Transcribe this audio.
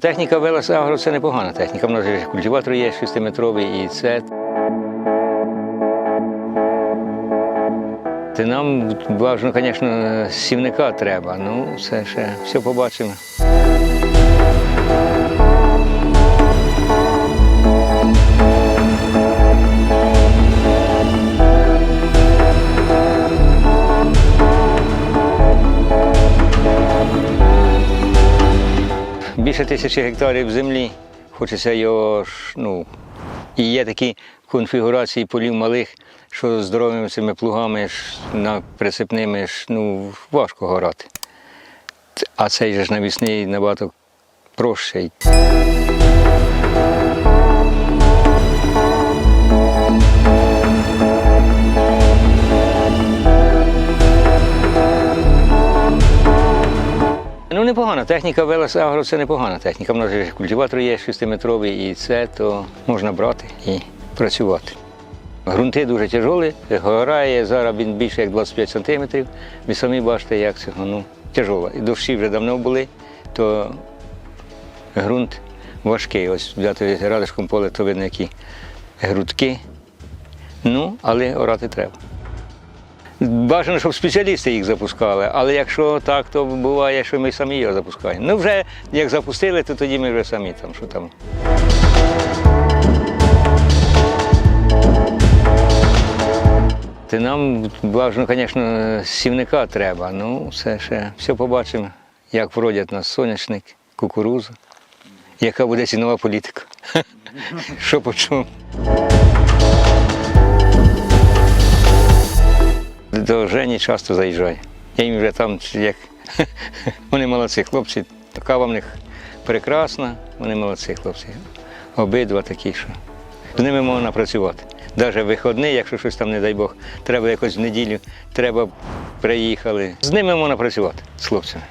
Техніка Велес Агро це непогана техніка. У нас же культиватор є 6-метровий і це. Нам бажано, звісно, сівника треба. Ну, це ще все побачимо. Більше тисячі гектарів землі. Хочеться його ну, і є такі конфігурації полів малих, що здоровими цими плугами на присипними ну, важко горати. А цей же навісний набагато прощий. Непогана техніка Велес Агро це непогана техніка. У нас же культиватор є 6-метровий і це, то можна брати і працювати. Грунти дуже тяжолі, горає, зараз він більше як 25 сантиметрів. Ви самі бачите, як це ну, тяжоло. І дощі вже давно були, то ґрунт важкий. Ось взяти радишком поле, то видно, які грудки. Ну, але орати треба. Бажано, щоб спеціалісти їх запускали, але якщо так, то буває, що ми самі його запускаємо. Ну вже як запустили, то тоді ми вже самі там, що там. Нам бажано, звісно, сівника треба. Ну, це ще все побачимо, як вродять нас соняшник, кукуруза, яка буде цінова політика. Що по чому. До Жені часто заїжджаю. Я їм вже там як вони молодці хлопці. Кава в них прекрасна, вони молодці хлопці. Обидва такі, що з ними можна працювати. Навіть виходний, якщо щось там, не дай Бог, треба якось в неділю, треба приїхали. З ними можна працювати, з хлопцями.